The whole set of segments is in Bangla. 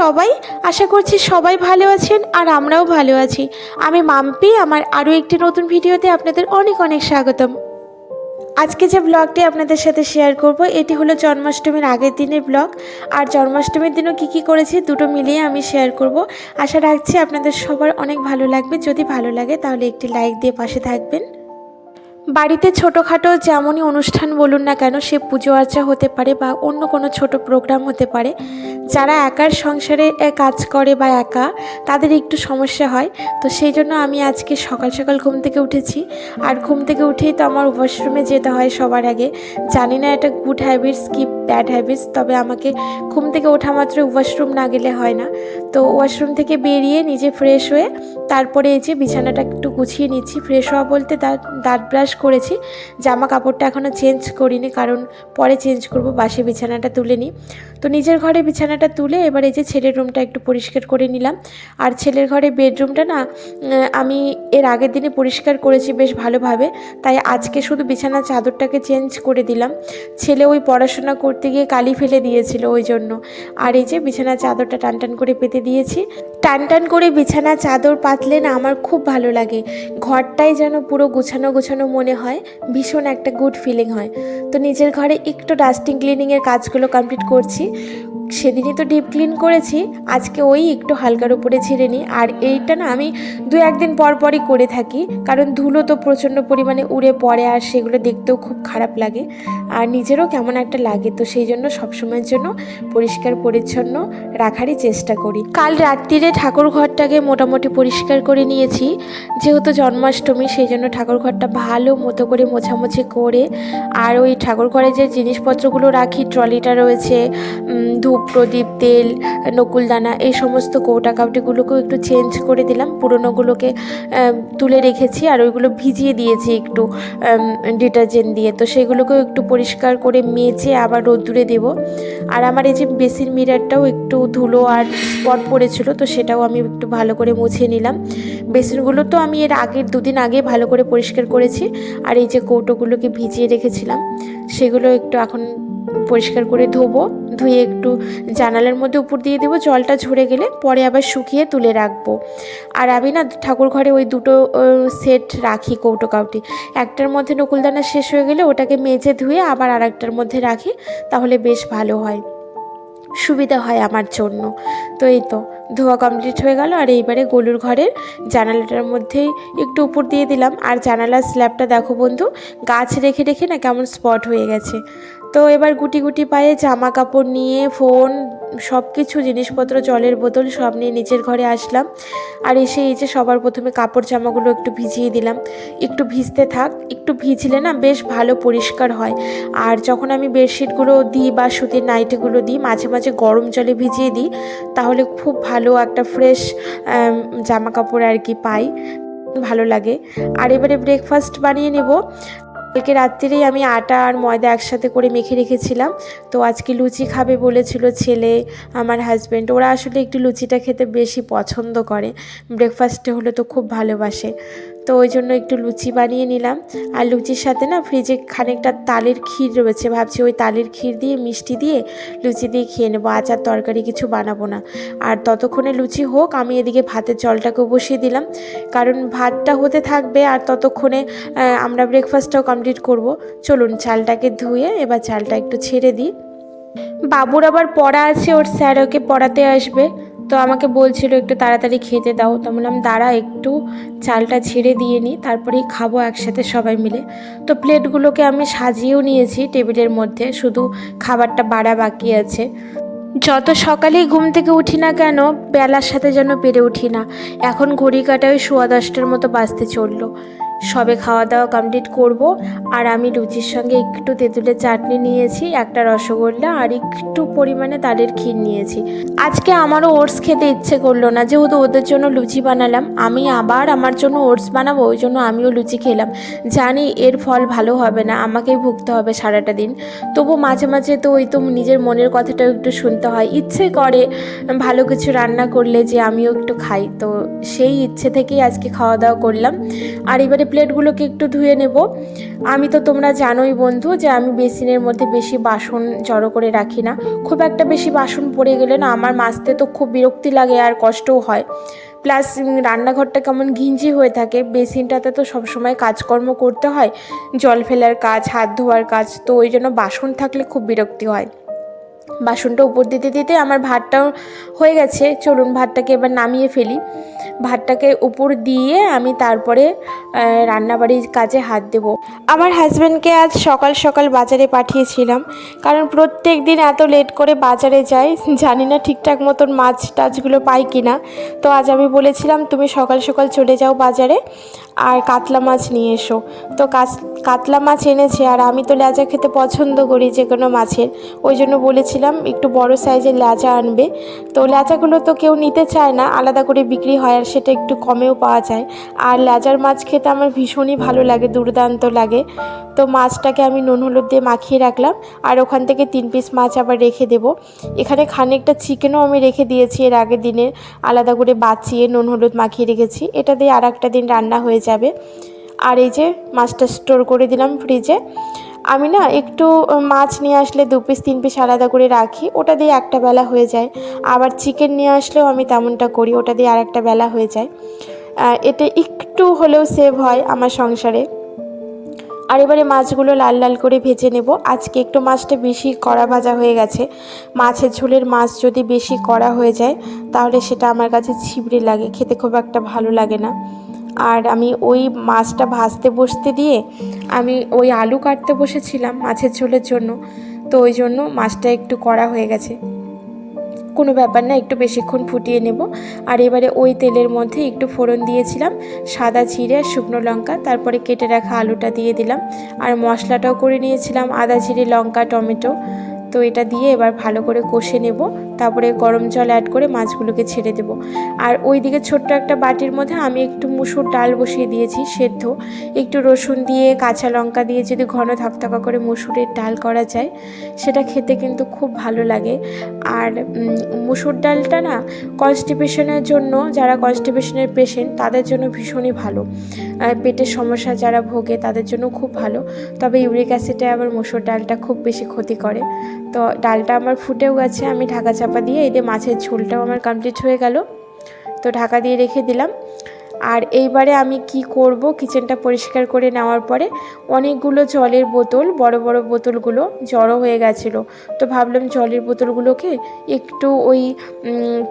সবাই, আশা করছি সবাই ভালো আছেন আর আমরাও ভালো আছি। আমি মাম্পি, আমার আরও একটি নতুন ভিডিওতে আপনাদের অনেক অনেক স্বাগতম। আজকে যে ব্লগটি আপনাদের সাথে শেয়ার করব, এটি হলো জন্মাষ্টমীর আগের দিনের ব্লগ। আর জন্মাষ্টমীর দিনও কী কী করেছি, দুটো মিলিয়ে আমি শেয়ার করব। আশা রাখছি আপনাদের সবার অনেক ভালো লাগবে। যদি ভালো লাগে তাহলে একটি লাইক দিয়ে পাশে থাকবেন। বাড়িতে ছোটোখাটো যেমনই অনুষ্ঠান বলুন না কেন, সে পুজো আর্চা হতে পারে বা অন্য কোনো ছোট প্রোগ্রাম হতে পারে। যারা একার সংসারে কাজ করে বা একা, তাদের একটু সমস্যা হয়। তো সেই জন্য আমি আজকে সকাল সকাল ঘুম থেকে উঠেছি। আর ঘুম থেকে উঠেই তো আমার ওয়াশরুমে যেতে হয় সবার আগে। জানি না এটা গুড হ্যাবিটস কি ব্যাড হ্যাবিটস তবে আমাকে ঘুম থেকে ওঠা মাত্র ওয়াশরুম না গেলে হয় না। তো ওয়াশরুম থেকে বেরিয়ে নিজে ফ্রেশ হয়ে, তারপরে এই যে বিছানাটা একটু গুছিয়ে নিচ্ছি। ফ্রেশ হওয়া বলতে দাঁত দাঁত ব্রাশ করেছি। জামা কাপড়টা এখনও চেঞ্জ করিনি, কারণ পরে চেঞ্জ করব, বাসে বিছানাটা তুলে নিই তো নিজের ঘরে বিছানাটা তুলে এবার এই যে ছেলের রুমটা একটু পরিষ্কার করে নিলাম। আর ছেলের ঘরে বেডরুমটা না আমি এর আগের দিনে পরিষ্কার করেছি বেশ ভালোভাবে, তাই আজকে শুধু বিছানা চাদরটাকে চেঞ্জ করে দিলাম। ছেলে ওই পড়াশোনা করতে গিয়ে কালি ফেলে দিয়েছিল ওই জন্য। আর এই যে বিছানা চাদরটা টান টান করে পেতে দিয়েছি। টান টান করে বিছানা চাদর পাতলে না আমার খুব ভালো লাগে। ঘরটাই যেন পুরো গুছানো গুছানো মনে হয়, ভীষণ একটা গুড ফিলিং হয়। তো নিজের ঘরে একটু ডাস্টিং ক্লিনিংয়ের কাজগুলো কমপ্লিট করছি। সেদিনই তো ডিপ ক্লিন করেছি আজকে ওই একটু হালকার উপরে ছেড়ে নিই। আর এইটা না আমি দু একদিন পর পরই করে থাকি কারণ ধুলো তো প্রচণ্ড পরিমাণে উড়ে পড়ে আর সেগুলো দেখতেও খুব খারাপ লাগে। আর নিজেরও কেমন একটা লাগে তো সেই জন্য সবসময়ের জন্য পরিষ্কার পরিচ্ছন্ন রাখারই চেষ্টা করি। কাল রাত্রিরে ঠাকুর ঘরটাকে মোটামুটি পরিষ্কার করে নিয়েছি। যেহেতু জন্মাষ্টমী সেই জন্য ঠাকুর ঘরটা ভালো মতো করে মোছামুছি করে আর ওই ঠাকুর ঘরে যে জিনিসপত্রগুলো রাখি ট্রলিটা রয়েছে উম, প্রদীপ, তেল নকুলদানা এই সমস্ত কৌটা কাউটিগুলোকেও একটু চেঞ্জ করে দিলাম। পুরোনোগুলোকে তুলে রেখেছি আর ওইগুলো ভিজিয়ে দিয়েছি একটু ডিটারজেন্ট দিয়ে। তো সেগুলোকেও একটু পরিষ্কার করে মেজে আবার রোদ্দুরে দেব। আর আমার এই যে বেসিন মিরারটাও একটু ধুলো আর স্পট পড়েছিল, তো সেটাও আমি একটু ভালো করে মুছে নিলাম। বেসিনগুলো তো আমি এর আগের দুদিন আগে ভালো করে পরিষ্কার করেছি, আর এই যে কৌটোগুলোকে ভিজিয়ে রেখেছিলাম, সেগুলো একটু এখন পরিষ্কার করে ধোবো, ধুয়ে একটু জানালার মধ্যে উপর দিয়ে দেবো, জলটা ঝরে গেলে পরে আবার শুকিয়ে তুলে রাখব। আর আমি না ঠাকুর ঘরে ওই দুটো সেট রাখি কৌটো কাউটি। একটার মধ্যে নকুলদানা শেষ হয়ে গেলে ওটাকে মেজে ধুয়ে আবার আর একটার মধ্যে রাখি, তাহলে বেশ ভালো হয়। সুবিধা হয় আমার জন্য। তো এই তো ধোয়া কমপ্লিট হয়ে গেল আর এইবারে গলুর ঘরের জানালাটার মধ্যেই একটু উপর দিয়ে দিলাম। আর জানালার স্ল্যাবটা দেখো বন্ধু, গাছ রেখে রেখে না কেমন স্পট হয়ে গেছে। তো এবার গুটি গুটি পায়ে জামা কাপড় নিয়ে ফোন সব কিছু জিনিসপত্র, জলের বোতল সব নিয়ে নিচের ঘরে আসলাম। আর এসে এই যে সবার প্রথমে কাপড় জামাগুলো একটু ভিজিয়ে দিলাম। একটু ভিজতে থাক, একটু ভিজলে না বেশ ভালো পরিষ্কার হয়। আর যখন আমি বেডশিটগুলো দিই বা সুতির নাইটিগুলো দিই, মাঝে মাঝে গরম জলে ভিজিয়ে দিই, তাহলে খুব ভালো একটা ফ্রেশ জামা কাপড় আর কি পাই। ভালো লাগে। আর এবারে ব্রেকফাস্ট বানিয়ে নেব। কালকে রাত্রিরেই আমি আটা আর ময়দা একসাথে করে মেখে রেখেছিলাম। তো আজকে লুচি খাবে বলেছিল ছেলে, আমার হাজব্যান্ড ওরা আসলে একটু লুচিটা খেতে বেশি পছন্দ করে। ব্রেকফাস্টে হলে তো খুব ভালোবাসে। তো ওই জন্য একটু লুচি বানিয়ে নিলাম। আর লুচির সাথে না ফ্রিজে খানিকটা তালের ক্ষীর রয়েছে। ভাবছি ওই তালের ক্ষীর দিয়ে, মিষ্টি দিয়ে লুচি দিয়ে খেয়ে নেব। আচার তরকারি কিছু বানাবো না। আর ততক্ষণে লুচি হোক, আমি এদিকে ভাতের জলটাকেও বসিয়ে দিলাম। কারণ ভাতটা হতে থাকবে আর ততক্ষণে আমরা ব্রেকফাস্টটাও কমপ্লিট করব। চলুন চালটাকে ধুয়ে এবার চালটা একটু ছেড়ে দিই। বাবুর আবার পড়া আছে, ওর স্যার ওকে পড়াতে আসবে। তো আমাকে বলছিল, একটু তাড়াতাড়ি খেতে দাও। তো বললাম, দাঁড়া একটু, চালটা ছেড়ে দিয়ে নিই তারপরেই খাব একসাথে সবাই মিলে। তো প্লেটগুলোকে আমি সাজিয়েও নিয়েছি টেবিলের মধ্যে, শুধু খাবারটা বাড়া বাকি আছে। যত সকালেই ঘুম থেকে উঠি না কেন, বেলার সাথে যেন পেরে উঠি না। এখন ঘড়ি কাটায় সোয়া দশটার মতো বাজতে চলল। সবে খাওয়া দাওয়া কমপ্লিট করব। আর আমি লুচির সঙ্গে একটু তেঁতুলের চাটনি নিয়েছি, একটা রসগোল্লা আর একটু পরিমাণে তালের ক্ষীর নিয়েছি। আজকে আমারও ওটস খেতে ইচ্ছে করল না, যেহেতু ওদের জন্য লুচি বানালাম, আমি আবার আমার জন্য ওটস বানাবো, ওই জন্য আমিও লুচি খেলাম। জানি এর ফল ভালো হবে না, আমাকেই ভুগতে হবে সারাটা দিন। তবু মাঝে মাঝে তো ওই তো নিজের মনের কথাটাও একটু শুনতে হয়। ইচ্ছে করে ভালো কিছু রান্না করলে যে আমিও একটু খাই, তো সেই ইচ্ছে থেকেই আজকে খাওয়া দাওয়া করলাম। আর এবারে প্লেটগুলোকে একটু ধুয়ে নেব। আমি তো তোমরা জানোই বন্ধু যে আমি বেসিনের মধ্যে বেশি বাসন জড়ো করে রাখি না। খুব একটা বেশি বাসন পড়ে গেলে না আমার মাজতে তো খুব বিরক্তি লাগে আর কষ্টও হয়। প্লাস রান্নাঘরটা কেমন ঘিঞ্জি হয়ে থাকে। বেসিনটাতে তো সবসময় কাজকর্ম করতে হয়। জল ফেলার কাজ, হাত ধোয়ার কাজ, তো ওই জন্য বাসন থাকলে খুব বিরক্তি হয়। বাসনটা উপর দিতে দিতে আমার ভাতটাও হয়ে গেছে। চলুন ভাতটাকে এবার নামিয়ে ফেলি। ভাতটাকে উপর দিয়ে আমি তারপরে রান্নাবাড়ির কাজে হাত দেব। আমার হাজব্যান্ডকে আজ সকাল সকাল বাজারে পাঠিয়েছিলাম। কারণ প্রত্যেক দিন এত লেট করে বাজারে যাই, জানি না ঠিকঠাক মতন মাছ টাছগুলো পাই কি না তো আজ আমি বলেছিলাম, তুমি সকাল সকাল চলে যাও বাজারে আর কাতলা মাছ নিয়ে এসো। তো কাতলা মাছ এনেছে আর আমি তো লেজা খেতে পছন্দ করি যে কোনো মাছের। ওই জন্য বলেছিলাম একটু বড় সাইজের ল্যাচা আনবে। তো ল্যাচাগুলো তো কেউ নিতে চায় না, আলাদা করে বিক্রি হয় আর সেটা একটু কমেও পাওয়া যায়। আর লেজার মাছ খেতে আমার ভীষণই ভালো লাগে, দুর্দান্ত লাগে। তো মাছটাকে আমি নুন হলুদ দিয়ে মাখিয়ে রাখলাম আর ওখান থেকে তিন পিস মাছ আবার রেখে দেব। এখানে খানিকটা চিকেনও আমি রেখে দিয়েছি এর আগের দিনে, আলাদা করে বাঁচিয়ে নুন হলুদ মাখিয়ে রেখেছি। এটা দিয়ে আর একটা দিন রান্না হয়ে যাবে। আর এই যে মাছটা স্টোর করে দিলাম ফ্রিজে। আমি না একটু মাছ নিয়ে আসলে দু পিস তিন পিস আলাদা করে রাখি, ওটা দিয়ে একটা বেলা হয়ে যায়। আবার চিকেন নিয়ে আসলেও আমি তেমনটা করি, ওটা দিয়ে আর একটা বেলা হয়ে যায়। এতে একটু হলেও সেভ হয় আমার সংসারে। আর এবারে মাছগুলো লাল লাল করে ভেজে নেব। আজকে একটু মাছটা বেশি কড়া ভাজা হয়ে গেছে। মাছের ঝোলের মাছ যদি বেশি কড়া হয়ে যায়, তাহলে সেটা আমার কাছে ছিবড়ে লাগে, খেতে খুব একটা ভালো লাগে না। আর আমি ওই মাছটা ভাজতে বসতে দিয়ে আমি ওই আলু কাটতে বসেছিলাম মাছের ঝোলের জন্য। তো ওই জন্য মাছটা একটু কড়া হয়ে গেছে। কোনো ব্যাপার না, একটু বেশিক্ষণ ফুটিয়ে নেব। আর এবারে ওই তেলের মধ্যে একটু ফোড়ন দিয়েছিলাম, সাদা জিরে আর শুকনো লঙ্কা, তারপরে কেটে রাখা আলুটা দিয়ে দিলাম। আর মশলাটাও করে নিয়েছিলাম, আদা, জিরে, লঙ্কা, টমেটো। তো এটা দিয়ে এবার ভালো করে কষে নেব। তারপরে গরম জল অ্যাড করে মাছগুলোকে ছেড়ে দেব। আর ওই দিকে ছোট্ট একটা বাটির মধ্যে আমি একটু মুসুর ডাল বসিয়ে দিয়েছি, সেদ্ধ। একটু রসুন দিয়ে কাঁচা লঙ্কা দিয়ে যদি ঘন থাকতাকা করে মুসুরের ডাল করা যায়, সেটা খেতে কিন্তু খুব ভালো লাগে। আর মুসুর ডালটা না কনস্টিপেশনের জন্য, যারা কনস্টিপেশনের পেশেন্ট তাদের জন্য ভীষণই ভালো। পেটের সমস্যা যারা ভোগে, তাদের জন্য খুব ভালো। তবে ইউরিক অ্যাসিডে আবার মুসুর ডালটা খুব বেশি ক্ষতি করে। তো ডালটা আমার ফুটেও গেছে, আমি ঢাকা চাপা দিয়ে এই যে মাছের ঝোলটাও আমার কমপ্লিট হয়ে গেল। তো ঢাকা দিয়ে রেখে দিলাম। আর এইবারে আমি কি করব? কিচেনটা পরিষ্কার করে নেওয়ার পরে অনেকগুলো জলের বোতল, বড় বড় বোতলগুলো জড়ো হয়ে গেছিল। তো ভাবলাম জলের বোতলগুলোকে একটু ওই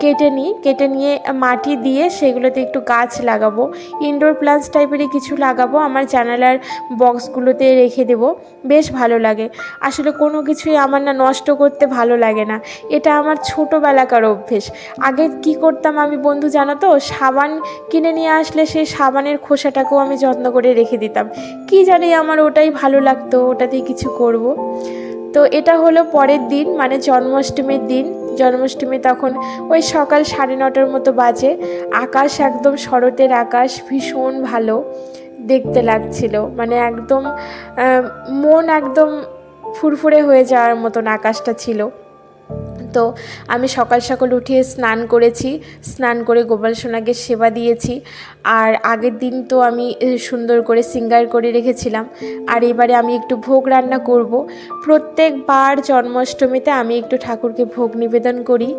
কেটে নিই। কেটে নিয়ে মাটি দিয়ে সেগুলোতে একটু গাছ লাগাবো। ইনডোর প্লান্টস টাইপেরই কিছু লাগাবো। আমার জানালার বক্সগুলোতে রেখে দেব। বেশ ভালো লাগে। আসলে কোনো কিছুই আমার না নষ্ট করতে ভালো লাগে না। এটা আমার ছোটোবেলাকার অভ্যেস। আগে কি করতাম আমি বন্ধু জানো তো? সাবান কিনে নিয়ে আসলে সেই সাবানের খোসাটাকেও আমি যত্ন করে রেখে দিতাম। কি জানি আমার ওটাই ভালো লাগতো ওটাতেই কিছু করব। তো এটা হলো পরের দিন মানে জন্মাষ্টমীর দিন। জন্মাষ্টমী তখন ওই সকাল সাড়ে নটার মতো বাজে। আকাশ একদম শরতের আকাশ, ভীষণ ভালো দেখতে লাগছিল। মানে একদম মন একদম ফুরফুরে হয়ে যাওয়ার মতন আকাশটা ছিল। তো আমি সকাল সকাল উঠে স্নান করেছি, স্নান করে গোপাল সোনাকে সেবা দিয়েছি। আর আগের দিন তো আমি সুন্দর করে সিঙ্গার করে রেখেছিলাম। আর এবারে আমি একটু ভোগ রান্না করব। প্রত্যেকবার জন্মাষ্টমীতে আমি একটু ঠাকুরকে ভোগ নিবেদন করি।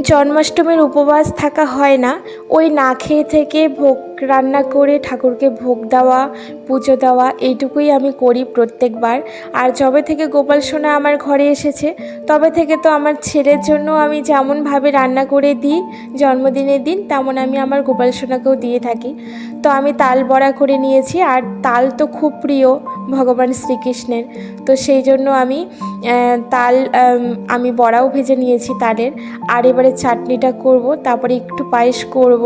জন্মাষ্টমীর উপবাস থাকা হয় না। ওই না খেয়ে থেকে ভোগ রান্না করে ঠাকুরকে ভোগ দেওয়া, পুজো দেওয়া, এইটুকুই আমি করি প্রত্যেকবার। আর যবে থেকে গোপাল সোনা আমার ঘরে এসেছে, তবে থেকে তো আমার ছেলের জন্য আমি যেমনভাবে রান্না করে দিই, জন্মদিনের দিন তেমন আমি আমার গোপাল সোনাকেও দিয়ে থাকি। তো আমি তাল বড়া করে নিয়েছি, আর তাল তো খুব প্রিয় ভগবান শ্রীকৃষ্ণের। তো সেই জন্য আমি তাল আমি বড়াও ভেজে নিয়েছি তালের। আর এবারে চাটনিটা করব, তারপরে একটু পায়েস করব।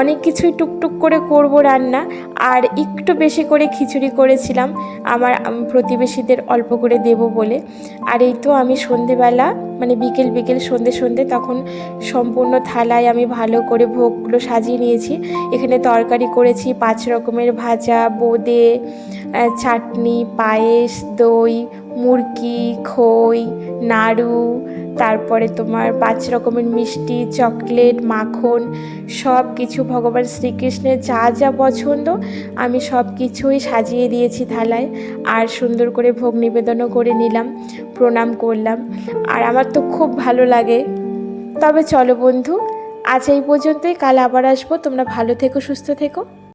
অনেক কিছুই টুকটুক করে করব রান্না, আর একটু বেশি করে খিচুড়ি করেছিলাম। আমার প্রতিবেশীদের অল্প করে দেব বলে। আর এই তো আমি সন্ধেবেলা মানে বিকেল বিকেল সন্ধে সন্ধে তখন সম্পূর্ণ থালায় আমি ভালো করে ভোগগুলো সাজিয়ে নিয়েছি। এখানে তরকারি করেছি, পাঁচ রকমের ভাজা, বোঁদে চাটনি, পায়েস, দই মুরকি খই, নাড়ু, তারপরে তোমার পাঁচ রকমের মিষ্টি, চকলেট, মাখন সব কিছু ভগবান শ্রীকৃষ্ণের যা যা পছন্দ, আমি সব কিছুই সাজিয়ে দিয়েছি থালায় আর সুন্দর করে ভোগ নিবেদনও করে নিলাম, প্রণাম করলাম। আর আমার তো খুব ভালো লাগে। তবে চলো বন্ধু, আজ এই পর্যন্তই। কাল আবার আসব। তোমরা ভালো থেকো, সুস্থ থেকো।